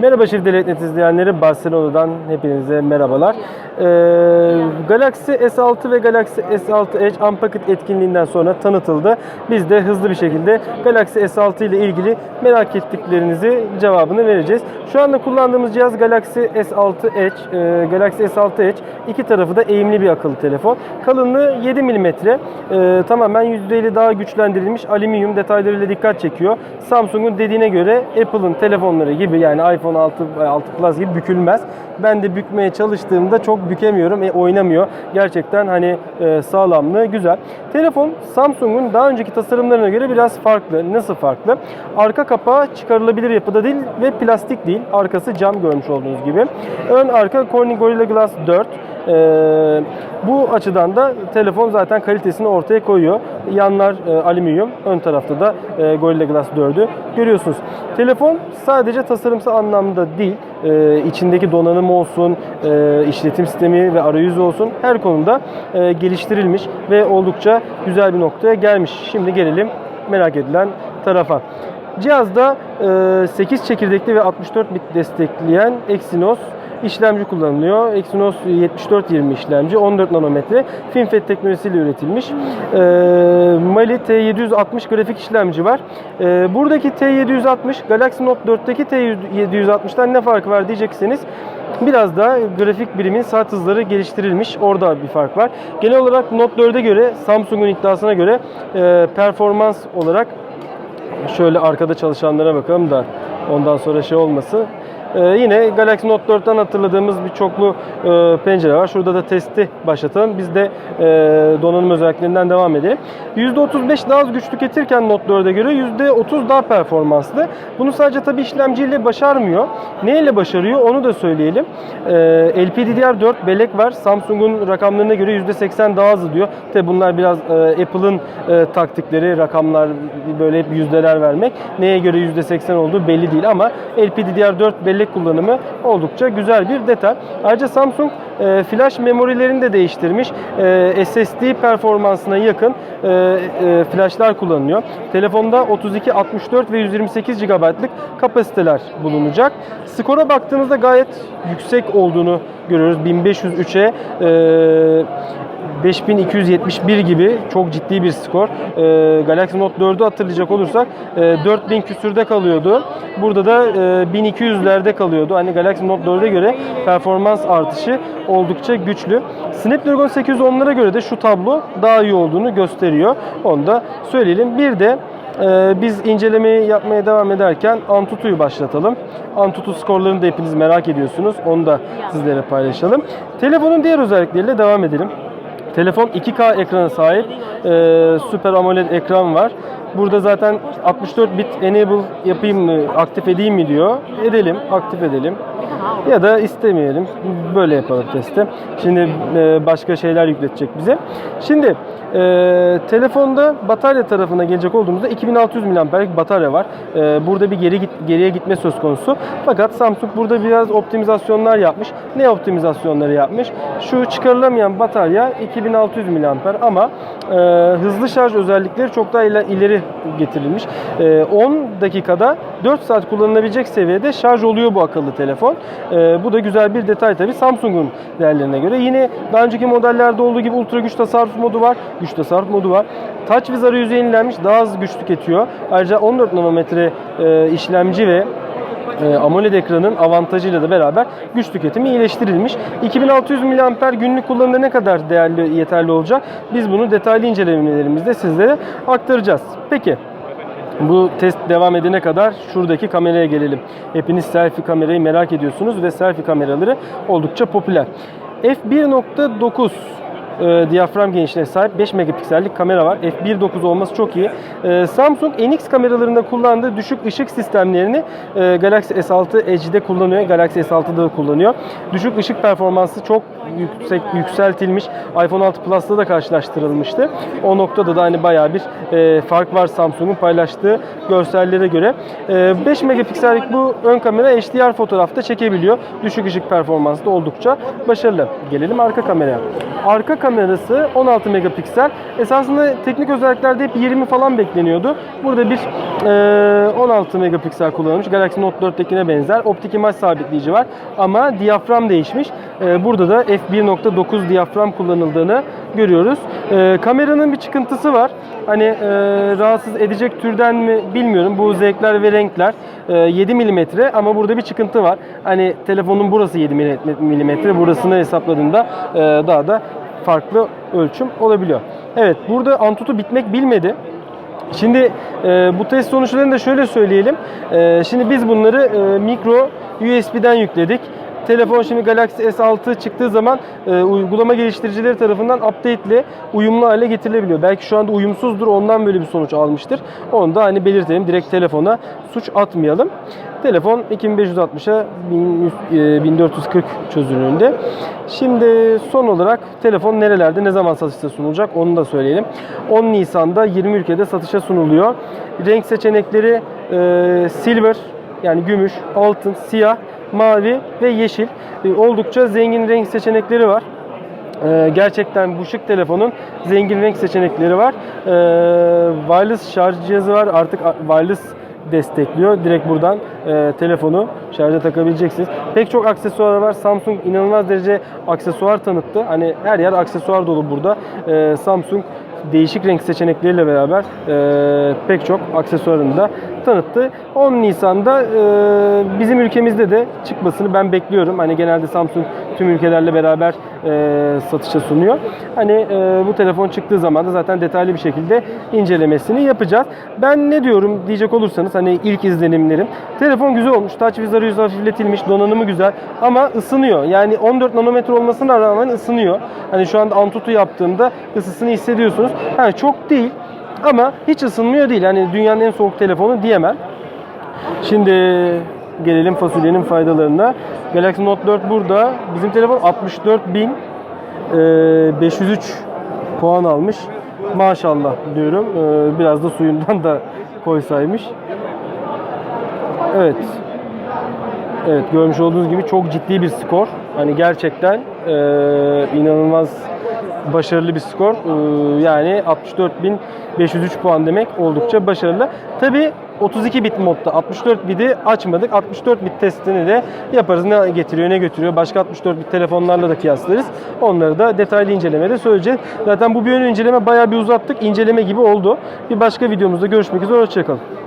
Merhaba Çift Devletnet izleyenleri, Barcelona'dan hepinize merhabalar. Ee, Galaxy S6 ve Galaxy S6 Edge Unpacked etkinliğinden sonra tanıtıldı. Biz de hızlı bir şekilde Galaxy S6 ile ilgili merak ettiklerinizi cevabını vereceğiz. Şu anda kullandığımız cihaz Galaxy S6 Edge. Ee, Galaxy S6 Edge iki tarafı da eğimli bir akıllı telefon. Kalınlığı 7 mm. Ee, tamamen %50 daha güçlendirilmiş alüminyum detaylarıyla dikkat çekiyor. Samsung'un dediğine göre Apple'ın telefonları gibi yani iPhone 6, 6 Plus gibi bükülmez. Ben de bükmeye çalıştığımda çok bükemiyorum. E, oynamıyor. Gerçekten hani e, sağlamlığı güzel. Telefon Samsung'un daha önceki tasarımlarına göre biraz farklı. Nasıl farklı? Arka kapağı çıkarılabilir yapıda değil ve plastik değil. Arkası cam görmüş olduğunuz gibi. Ön arka Corning Gorilla Glass 4. Ee, bu açıdan da telefon zaten kalitesini ortaya koyuyor. Yanlar e, alüminyum, ön tarafta da e, Gorilla Glass 4'ü görüyorsunuz. Telefon sadece tasarımsal anlamda değil, e, içindeki donanım olsun, e, işletim sistemi ve arayüzü olsun her konuda e, geliştirilmiş ve oldukça güzel bir noktaya gelmiş. Şimdi gelelim merak edilen tarafa. Cihazda e, 8 çekirdekli ve 64 bit destekleyen Exynos işlemci kullanılıyor. Exynos 7420 işlemci 14 nanometre FinFET teknolojisiyle üretilmiş. Ee, Mali T760 grafik işlemci var. Ee, buradaki T760 Galaxy Note 4'teki T760'dan ne farkı var diyecekseniz biraz daha grafik birimin saat hızları geliştirilmiş. Orada bir fark var. Genel olarak Note 4'e göre Samsung'un iddiasına göre e, performans olarak şöyle arkada çalışanlara bakalım da ondan sonra şey olmasın. Ee, yine Galaxy Note 4'ten hatırladığımız bir çoklu e, pencere var. Şurada da testi başlatalım. Biz de e, donanım özelliklerinden devam edelim. %35 daha az güç tüketirken Note 4'e göre %30 daha performanslı. Bunu sadece tabi işlemciyle başarmıyor. Neyle başarıyor onu da söyleyelim. E, LPDDR4 bellek var. Samsung'un rakamlarına göre %80 daha hızlı diyor. Tabi bunlar biraz e, Apple'ın e, taktikleri, rakamlar böyle hep yüzdeler vermek. Neye göre %80 olduğu belli değil ama LPDDR4 bellek kullanımı oldukça güzel bir detay. Ayrıca Samsung e, flash memorilerini de değiştirmiş. E, SSD performansına yakın e, e, flashlar kullanılıyor. Telefonda 32, 64 ve 128 GB'lık kapasiteler bulunacak. Skora baktığımızda gayet yüksek olduğunu görüyoruz. 1503'e e, 5271 gibi çok ciddi bir skor. Ee, Galaxy Note 4'ü hatırlayacak olursak e, 4000 küsürde kalıyordu. Burada da e, 1200'lerde kalıyordu. Hani Galaxy Note 4'e göre performans artışı oldukça güçlü. Snapdragon 810'lara göre de şu tablo daha iyi olduğunu gösteriyor. Onu da söyleyelim. Bir de ee, biz incelemeyi yapmaya devam ederken Antutu'yu başlatalım. Antutu skorlarını da hepiniz merak ediyorsunuz. Onu da sizlere paylaşalım. Telefonun diğer özellikleriyle devam edelim. Telefon 2K ekrana sahip. Ee, Super AMOLED ekran var. Burada zaten 64 bit enable yapayım mı, aktif edeyim mi diyor. Edelim, aktif edelim. Ya da istemeyelim. Böyle yapalım testi. Şimdi e, başka şeyler yükletecek bize. Şimdi e, telefonda batarya tarafına gelecek olduğumuzda 2600 mAh'lik batarya var. E, burada bir geri git, geriye gitme söz konusu. Fakat Samsung burada biraz optimizasyonlar yapmış. Ne optimizasyonları yapmış? Şu çıkarılamayan batarya 2600 mAh ama e, hızlı şarj özellikleri çok daha iler- ileri getirilmiş. E, 10 dakikada 4 saat kullanılabilecek seviyede şarj oluyor bu akıllı telefon. E, bu da güzel bir detay tabii Samsung'un değerlerine göre. Yine daha önceki modellerde olduğu gibi ultra güç tasarruf modu var. Güç tasarruf modu var. TouchWiz arayüzü yenilenmiş. Daha az güç tüketiyor. Ayrıca 14 nanometre e, işlemci ve e, AMOLED ekranın avantajıyla da beraber güç tüketimi iyileştirilmiş. 2600 mAh günlük kullanımda ne kadar değerli yeterli olacak? Biz bunu detaylı incelemelerimizde sizlere aktaracağız. Peki bu test devam edene kadar şuradaki kameraya gelelim. Hepiniz selfie kamerayı merak ediyorsunuz ve selfie kameraları oldukça popüler. F1.9 e, diyafram genişliğine sahip 5 megapiksellik kamera var. F1.9 olması çok iyi. E, Samsung NX kameralarında kullandığı düşük ışık sistemlerini e, Galaxy S6 Edge'de kullanıyor. Galaxy S6'da da kullanıyor. Düşük ışık performansı çok yüksek yükseltilmiş. iPhone 6 Plus'ta da karşılaştırılmıştı. O noktada da hani bayağı bir e, fark var Samsung'un paylaştığı görsellere göre. E, 5 megapiksellik bu ön kamera HDR fotoğrafta çekebiliyor. Düşük ışık performansı oldukça başarılı. Gelelim arka kameraya. Arka kamerası 16 megapiksel. Esasında teknik özelliklerde hep 20 falan bekleniyordu. Burada bir e, 16 megapiksel kullanılmış. Galaxy Note 4'tekine benzer. Optik imaj sabitleyici var. Ama diyafram değişmiş. E, burada da f1.9 diyafram kullanıldığını görüyoruz. E, kameranın bir çıkıntısı var. Hani e, rahatsız edecek türden mi bilmiyorum. Bu zevkler ve renkler. E, 7 mm ama burada bir çıkıntı var. Hani telefonun burası 7 mm. Burasını hesapladığında e, daha da farklı ölçüm olabiliyor. Evet burada Antutu bitmek bilmedi. Şimdi e, bu test sonuçlarını da şöyle söyleyelim. E, şimdi biz bunları e, mikro USB'den yükledik. Telefon şimdi Galaxy S6 çıktığı zaman e, uygulama geliştiricileri tarafından update ile uyumlu hale getirilebiliyor. Belki şu anda uyumsuzdur ondan böyle bir sonuç almıştır. Onu da hani belirtelim. Direkt telefona suç atmayalım. Telefon 2560'a 1440 çözünürlüğünde. Şimdi son olarak telefon nerelerde ne zaman satışa sunulacak onu da söyleyelim. 10 Nisan'da 20 ülkede satışa sunuluyor. Renk seçenekleri e, silver yani gümüş, altın, siyah, mavi ve yeşil. E, oldukça zengin renk seçenekleri var. Ee, gerçekten bu şık telefonun zengin renk seçenekleri var. Ee, wireless şarj cihazı var. Artık wireless destekliyor. Direkt buradan e, telefonu şarja takabileceksiniz. Pek çok aksesuar var. Samsung inanılmaz derece aksesuar tanıttı. Hani her yer aksesuar dolu burada. Ee, Samsung değişik renk seçenekleriyle beraber e, pek çok aksesuarını da tanıttı. 10 Nisan'da e, bizim ülkemizde de çıkmasını ben bekliyorum. Hani genelde Samsung tüm ülkelerle beraber e, satışa sunuyor. Hani e, bu telefon çıktığı zaman da zaten detaylı bir şekilde incelemesini yapacağız. Ben ne diyorum diyecek olursanız hani ilk izlenimlerim. Telefon güzel olmuş. Touch Wiz arayüzü hafifletilmiş. Donanımı güzel. Ama ısınıyor. Yani 14 nanometre olmasına rağmen ısınıyor. Hani şu anda Antutu yaptığımda ısısını hissediyorsunuz. Ha, çok değil ama hiç ısınmıyor değil. Hani dünyanın en soğuk telefonu diyemem. Şimdi gelelim fasulyenin faydalarına. Galaxy Note 4 burada. Bizim telefon 64.503 puan almış. Maşallah diyorum. Biraz da suyundan da koysaymış. Evet. Evet görmüş olduğunuz gibi çok ciddi bir skor. Hani gerçekten e, inanılmaz başarılı bir skor. E, yani 64.503 puan demek oldukça başarılı. Tabi 32 bit modda 64 biti açmadık. 64 bit testini de yaparız. Ne getiriyor ne götürüyor. Başka 64 bit telefonlarla da kıyaslarız. Onları da detaylı incelemede söyleyeceğiz. Zaten bu bir ön inceleme bayağı bir uzattık. İnceleme gibi oldu. Bir başka videomuzda görüşmek üzere. Hoşçakalın.